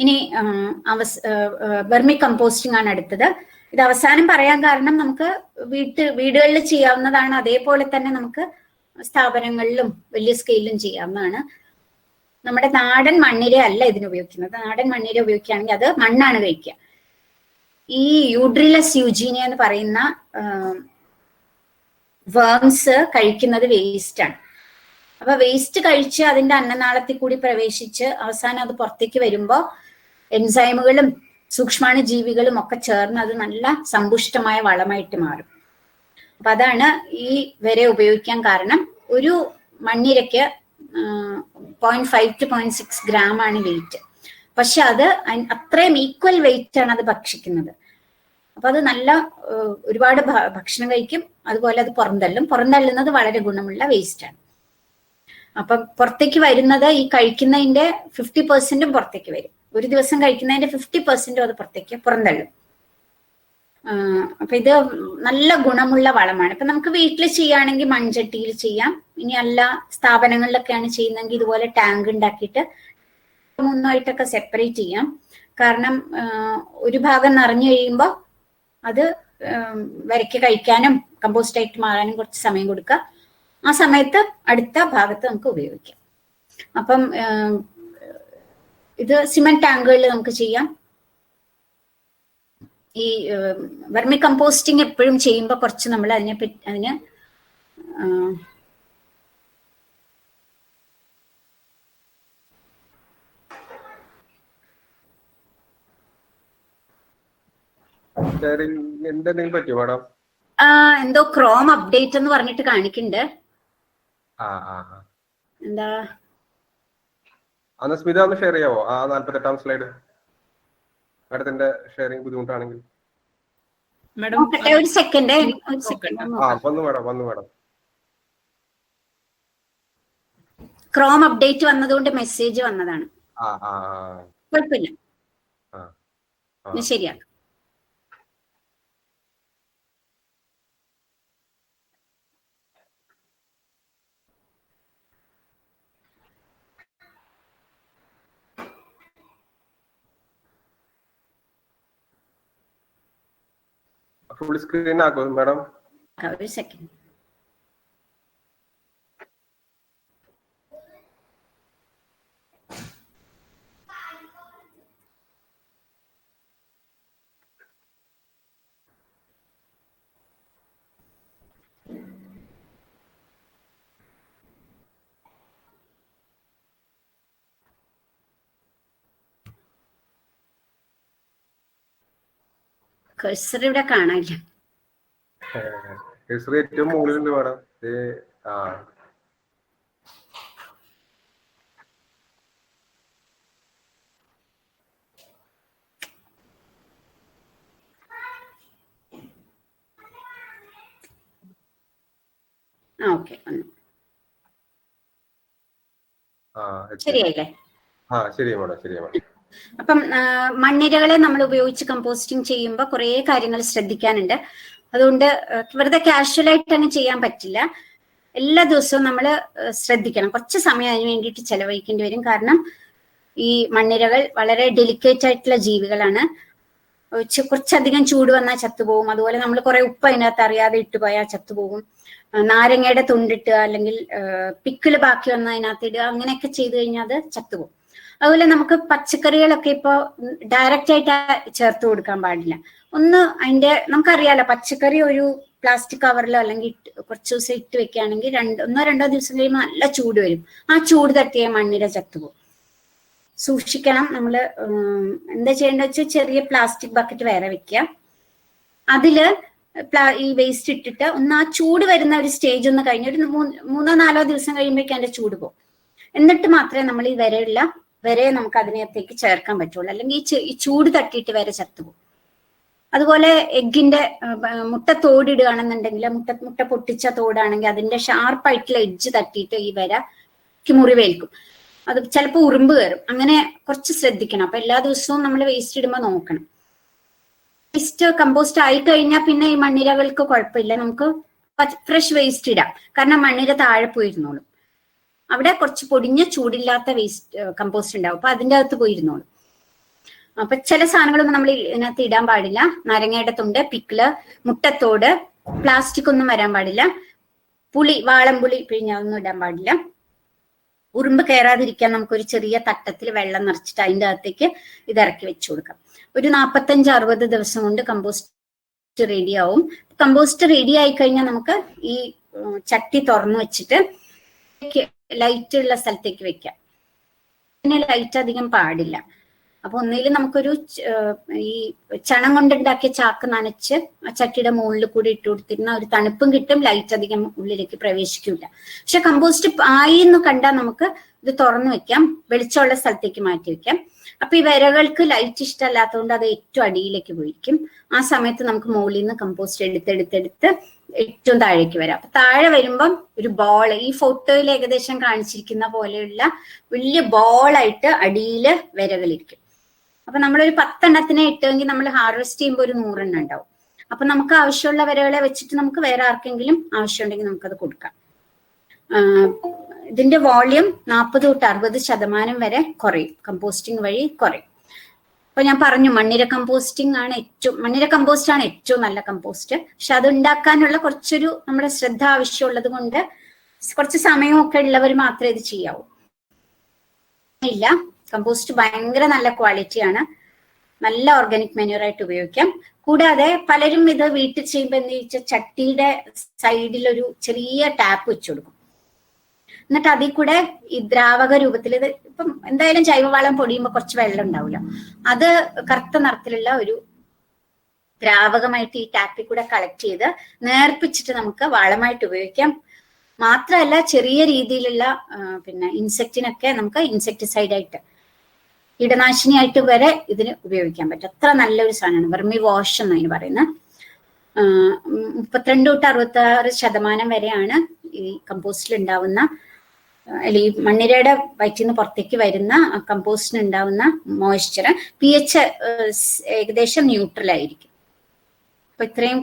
ഇനി അവസ് vermi composting ആണ് അടുത്തത്. ഇത് അവസാനം പറയാൻ കാരണം നമുക്ക് വീട്ട് വീടുകളിൽ ചെയ്യാവുന്നതാണ്. അതേപോലെ തന്നെ നമുക്ക് സ്ഥാപനങ്ങളിലും വലിയ സ്കെയിലും ചെയ്യാവുന്നതാണ്. നമ്മുടെ നാടൻ മണ്ണിര അല്ല ഇതിന് ഉപയോഗിക്കുന്നത്. നാടൻ മണ്ണിര ഉപയോഗിക്കുകയാണെങ്കിൽ അത് മണ്ണാണ് കഴിക്കുക. ഈ യൂഡ്രിലസ് യൂജീനിയ എന്ന് പറയുന്ന വേംസ് കഴിക്കുന്നത് വേസ്റ്റ് ആണ്. അപ്പൊ വേസ്റ്റ് കഴിച്ച് അതിന്റെ അന്നനാളത്തിൽ കൂടി പ്രവേശിച്ച് അവസാനം അത് പുറത്തേക്ക് വരുമ്പോ എൻസൈമുകളും സൂക്ഷ്മാണു ജീവികളും ഒക്കെ ചേർന്ന് അത് നല്ല സമ്പുഷ്ടമായ വളമായിട്ട് മാറും. അപ്പൊ അതാണ് ഈ വരെ ഉപയോഗിക്കാൻ കാരണം. ഒരു മണ്ണിരയ്ക്ക് point five to point six gram ആണ് വെയിറ്റ് പക്ഷെ അത് അത്രയും ഈക്വൽ വെയിറ്റ് ആണ് അത് ഭക്ഷിക്കുന്നത്. അപ്പൊ അത് നല്ല ഒരുപാട് ഭക്ഷണം കഴിക്കും. അതുപോലെ അത് പുറന്തള്ളും. പുറന്തള്ളുന്നത് വളരെ ഗുണമുള്ള വേസ്റ്റ് ആണ്. അപ്പൊ പുറത്തേക്ക് വരുന്നത് ഈ കഴിക്കുന്നതിന്റെ ഫിഫ്റ്റി പെർസെന്റും പുറത്തേക്ക് വരും. ഒരു ദിവസം കഴിക്കുന്നതിന്റെ ഫിഫ്റ്റി പെർസെന്റും അത് പുറത്തേക്ക് പുറന്തള്ളും. അപ്പൊ ഇത് നല്ല ഗുണമുള്ള വളമാണ്. ഇപ്പൊ നമുക്ക് വീട്ടിൽ ചെയ്യുകയാണെങ്കിൽ മൺചട്ടിയിൽ ചെയ്യാം. ഇനി അല്ല സ്ഥാപനങ്ങളിലൊക്കെയാണ് ചെയ്യുന്നതെങ്കിൽ ഇതുപോലെ ടാങ്ക് ഉണ്ടാക്കിയിട്ട് മൂന്നായിട്ടൊക്കെ സെപ്പറേറ്റ് ചെയ്യാം. കാരണം ഒരു ഭാഗം നിറഞ്ഞു കഴിയുമ്പോൾ അത് വരയ്ക്ക് കഴിക്കാനും കമ്പോസ്റ്റ് ആയിട്ട് മാറാനും കുറച്ച് സമയം കൊടുക്കുക. ആ സമയത്ത് അടുത്ത ഭാഗത്ത് നമുക്ക് ഉപയോഗിക്കാം. അപ്പം ഇത് സിമെന്റ് ടാങ്കുകളിൽ നമുക്ക് ചെയ്യാം. ഈ വെർമി കമ്പോസ്റ്റിംഗ് എപ്പോഴും ചെയ്യുമ്പോൾ കുറച്ച് നമ്മൾ അതിനെ അതിന് എന്തെങ്കിലും പറ്റിയോ മാഡം എന്തോ ക്രോം അപ്ഡേറ്റ് എന്ന് പറഞ്ഞിട്ട് കാണിക്കുന്നുണ്ട് എന്താ? അന്ന് സ്മിത ഒന്ന് ഷെയർ ചെയ്യാവോ? ആ നാല്പത്തെട്ടാം സ്ലൈഡ് മാഡത്തിന്റെ ഷെയറിംഗ് ബുദ്ധിമുട്ടാണെങ്കിൽ. ഒരു സെക്കൻഡ് ഒരു സെക്കൻഡ് ആ വന്നു മാഡം വന്നു മാഡം. ക്രോം അപ്ഡേറ്റ് വന്നതുകൊണ്ട് മെസ്സേജ് വന്നതാണ്. ആ ആ കുഴപ്പമില്ല. ആ ശരിയാക്കാം ഫുൾ സ്ക്രീൻ ആക്കോ മാഡം ഒരു സെക്കൻഡ് കഴ്സർ ഇവിടെ കാണാനില്ല. കഴ്സർ ഏറ്റവും മുകളിലുണ്ട് മാഡം. ആ. ഓക്കെ ശരിയായില്ലേ? ആ ശരി മാഡം ശരി മാഡം. അപ്പം മണ്ണിരകളെ നമ്മൾ ഉപയോഗിച്ച് കമ്പോസ്റ്റിംഗ് ചെയ്യുമ്പോൾ കുറേ കാര്യങ്ങൾ ശ്രദ്ധിക്കാനുണ്ട്. അതുകൊണ്ട് വെറുതെ കാഷ്വലായിട്ട് അങ്ങ് ചെയ്യാൻ പറ്റില്ല. എല്ലാ ദിവസവും നമ്മൾ ശ്രദ്ധിക്കണം. കുറച്ച് സമയം അതിന് വേണ്ടിയിട്ട് ചെലവഴിക്കേണ്ടി വരും. കാരണം ഈ മണ്ണിരകൾ വളരെ ഡെലിക്കേറ്റ് ആയിട്ടുള്ള ജീവികളാണ്. കുറച്ചധികം ചൂട് വന്നാൽ ചത്തുപോകും. അതുപോലെ നമ്മൾ കുറെ ഉപ്പ് അതിനകത്ത് അറിയാതെ ഇട്ടുപോയാൽ ചത്തുപോകും. നാരങ്ങയുടെ തുണ്ടിട്ടുക അല്ലെങ്കിൽ പിക്കിൾ ബാക്കി വന്ന അതിനകത്ത് ഇടുക അങ്ങനെയൊക്കെ ചെയ്തു കഴിഞ്ഞാൽ അത് ചത്തുപോകും. അതുപോലെ നമുക്ക് പച്ചക്കറികളൊക്കെ ഇപ്പോ ഡയറക്റ്റ് ആയിട്ട് ചേർത്ത് കൊടുക്കാൻ പാടില്ല. ഒന്ന് അതിന്റെ നമുക്കറിയാലോ പച്ചക്കറി ഒരു പ്ലാസ്റ്റിക് കവറിലോ അല്ലെങ്കിൽ കുറച്ച് ദിവസം ഇട്ട് വെക്കുകയാണെങ്കിൽ രണ്ട് ഒന്നോ രണ്ടോ ദിവസം കഴിയുമ്പോൾ നല്ല ചൂട് വരും. ആ ചൂട് തട്ടിയ മണ്ണിര ചത്തുപോകും. സൂക്ഷിക്കണം നമ്മൾ എന്താ ചെയ്യേണ്ടത് വെച്ചാൽ ചെറിയ പ്ലാസ്റ്റിക് ബക്കറ്റ് വേറെ വെക്കുക. അതിൽ ഈ വേസ്റ്റ് ഇട്ടിട്ട് ഒന്ന് ആ ചൂട് വരുന്ന ഒരു സ്റ്റേജ് ഒന്ന് കഴിഞ്ഞ് ഒരു മൂന്നോ നാലോ ദിവസം കഴിയുമ്പോഴേക്കും അതിന്റെ ചൂട് പോകും. എന്നിട്ട് മാത്രമേ നമ്മൾ ഈ വരെയുള്ള വരെ നമുക്ക് അതിനകത്തേക്ക് ചേർക്കാൻ പറ്റുള്ളൂ. അല്ലെങ്കിൽ ഈ ചൂട് തട്ടിയിട്ട് വരെ ചത്തുപോകും അതുപോലെ എഗ്ഗിന്റെ മുട്ട തോടിടുകയാണെന്നുണ്ടെങ്കിൽ മുട്ട മുട്ട പൊട്ടിച്ച തോടാണെങ്കിൽ അതിന്റെ ഷാർപ്പായിട്ടുള്ള എഡ്ജ് തട്ടിയിട്ട് ഈ വരക്ക് മുറിവേൽക്കും അത് ചിലപ്പോൾ ഉറുമ്പ് കയറും. അങ്ങനെ കുറച്ച് ശ്രദ്ധിക്കണം. അപ്പൊ എല്ലാ ദിവസവും നമ്മൾ വേസ്റ്റ് ഇടുമ്പോൾ നോക്കണം. വേസ്റ്റ് കമ്പോസ്റ്റ് ആയി കഴിഞ്ഞാൽ പിന്നെ ഈ മണ്ണിരകൾക്ക് കുഴപ്പമില്ല. നമുക്ക് ഫ്രഷ് വേസ്റ്റ് ഇടാം. കാരണം മണ്ണിര താഴെ പോയിരുന്നോളും. അവിടെ കുറച്ച് പൊടിഞ്ഞ ചൂടില്ലാത്ത വേസ്റ്റ് കമ്പോസ്റ്റ് ഉണ്ടാവും. അപ്പൊ അതിന്റെ അകത്ത് പോയിരുന്നോളും. അപ്പൊ ചില സാധനങ്ങളൊന്നും നമ്മൾ ഇതിനകത്ത് ഇടാൻ പാടില്ല. നാരങ്ങയുടെ തുണ്ട് പിക്കിൾ മുട്ടത്തോട് പ്ലാസ്റ്റിക് ഒന്നും വരാൻ പാടില്ല. പുളി വാളംപുളി പിഴിഞ്ഞതൊന്നും ഇടാൻ പാടില്ല. ഉറുമ്പ് കയറാതിരിക്കാൻ നമുക്കൊരു ചെറിയ തട്ടത്തിൽ വെള്ളം നിറച്ചിട്ട് അതിന്റെ അകത്തേക്ക് ഇത് ഇറക്കി വെച്ചു കൊടുക്കാം. ഒരു നാൽപ്പത്തഞ്ച് അറുപത് ദിവസം കൊണ്ട് കമ്പോസ്റ്റ് റെഡി ആവും. കമ്പോസ്റ്റ് റെഡി ആയി കഴിഞ്ഞാൽ നമുക്ക് ഈ ചട്ടി തുറന്നു വെച്ചിട്ട് ലൈറ്റ് ഉള്ള സ്ഥലത്തേക്ക് വെക്കാം. പിന്നെ ലൈറ്റ് അധികം പാടില്ല. അപ്പൊ ഒന്നിൽ നമുക്കൊരു ഈ ചണം കൊണ്ടുണ്ടാക്കിയ ചാക്ക് നനച്ച് ചട്ടിയുടെ മുകളിൽ കൂടി ഇട്ട് കൊടുത്തിരുന്ന ഒരു തണുപ്പും കിട്ടും ലൈറ്റ് അധികം ഉള്ളിലേക്ക് പ്രവേശിക്കില്ല പക്ഷെ കമ്പോസ്റ്റ് ആയി എന്ന് കണ്ടാൽ നമുക്ക് ഇത് തുറന്നു വെക്കാം വെളിച്ചമുള്ള സ്ഥലത്തേക്ക് മാറ്റി വെക്കാം. അപ്പൊ ഈ വിരകൾക്ക് ലൈറ്റ് ഇഷ്ടമല്ലാത്തതുകൊണ്ട് അത് ഏറ്റവും അടിയിലേക്ക് പോയിരിക്കും ആ സമയത്ത് നമുക്ക് മുകളിൽ നിന്ന് കമ്പോസ്റ്റ് എടുത്തെടുത്തെടുത്ത് ഏറ്റവും താഴേക്ക് വരാം. അപ്പൊ താഴെ വരുമ്പം ഒരു ബോൾ ഈ ഫോട്ടോയിൽ ഏകദേശം കാണിച്ചിരിക്കുന്ന പോലെയുള്ള വലിയ ബോളായിട്ട് അടിയിൽ വിരകളിരിക്കും. അപ്പൊ നമ്മളൊരു പത്തെണ്ണത്തിനെ ഇട്ടെങ്കിൽ നമ്മൾ ഹാർവെസ്റ്റ് ചെയ്യുമ്പോൾ ഒരു നൂറെണ്ണം ഉണ്ടാവും. അപ്പൊ നമുക്ക് ആവശ്യമുള്ള വിരകളെ വെച്ചിട്ട് നമുക്ക് വേറെ ആർക്കെങ്കിലും ആവശ്യമുണ്ടെങ്കിൽ നമുക്കത് കൊടുക്കാം. ഇതിന്റെ വോളിയം നാൽപ്പത് തൊട്ട് അറുപത് ശതമാനം വരെ കുറയും. കമ്പോസ്റ്റിംഗ് വഴി കുറയും. അപ്പൊ ഞാൻ പറഞ്ഞു മണ്ണിര കമ്പോസ്റ്റിംഗ് ആണ് ഏറ്റവും മണ്ണിര കമ്പോസ്റ്റ് ആണ് ഏറ്റവും നല്ല കമ്പോസ്റ്റ് പക്ഷെ അത് ഉണ്ടാക്കാനുള്ള കുറച്ചൊരു നമ്മുടെ ശ്രദ്ധ ആവശ്യമുള്ളത് കൊണ്ട് കുറച്ച് സമയമൊക്കെ ഉള്ളവർ മാത്രമേ ഇത് ചെയ്യാവൂ. ഇല്ല കമ്പോസ്റ്റ് ഭയങ്കര നല്ല ക്വാളിറ്റിയാണ് നല്ല ഓർഗാനിക് മെന്യൂറായിട്ട് ഉപയോഗിക്കാം. കൂടാതെ പലരും ഇത് വീട്ടിൽ ചെയ്യുമ്പോൾ എന്ന് വെച്ചാൽ ചട്ടിയുടെ സൈഡിൽ ഒരു ചെറിയ ടാപ്പ് വെച്ചു കൊടുക്കും. എന്നിട്ട് അതിൽ കൂടെ ഈ ദ്രാവക രൂപത്തിൽ ഇത് ഇപ്പം എന്തായാലും ജൈവവളം പൊടിയുമ്പോൾ കുറച്ച് വെള്ളം ഉണ്ടാവുമല്ലോ അത് കറുത്ത നിറത്തിലുള്ള ഒരു ദ്രാവകമായിട്ട് ഈ ടാപ്പിൽ കൂടെ കളക്ട് ചെയ്ത് നേർപ്പിച്ചിട്ട് നമുക്ക് വളമായിട്ട് ഉപയോഗിക്കാം. മാത്രമല്ല ചെറിയ രീതിയിലുള്ള പിന്നെ ഇൻസെക്റ്റിനൊക്കെ നമുക്ക് ഇൻസെക്ടിസൈഡ് ആയിട്ട് കീടനാശിനിയായിട്ട് വരെ ഇതിന് ഉപയോഗിക്കാൻ പറ്റും. അത്ര നല്ലൊരു സാധനമാണ്. വെർമി വാഷ് എന്നതിന് പറയുന്നത്. മുപ്പത്തിരണ്ട് തൊട്ട് അറുപത്തി ആറ് ശതമാനം വരെയാണ് ഈ കമ്പോസ്റ്റിൽ ഉണ്ടാവുന്ന അല്ലെങ്കിൽ മണ്ണിരയുടെ വയറ്റിൽ നിന്ന് പുറത്തേക്ക് വരുന്ന കമ്പോസ്റ്റിന് ഉണ്ടാവുന്ന മോയ്സ്ചർ പി എച്ച് ഏകദേശം ന്യൂട്രൽ ആയിരിക്കും അപ്പൊ ഇത്രയും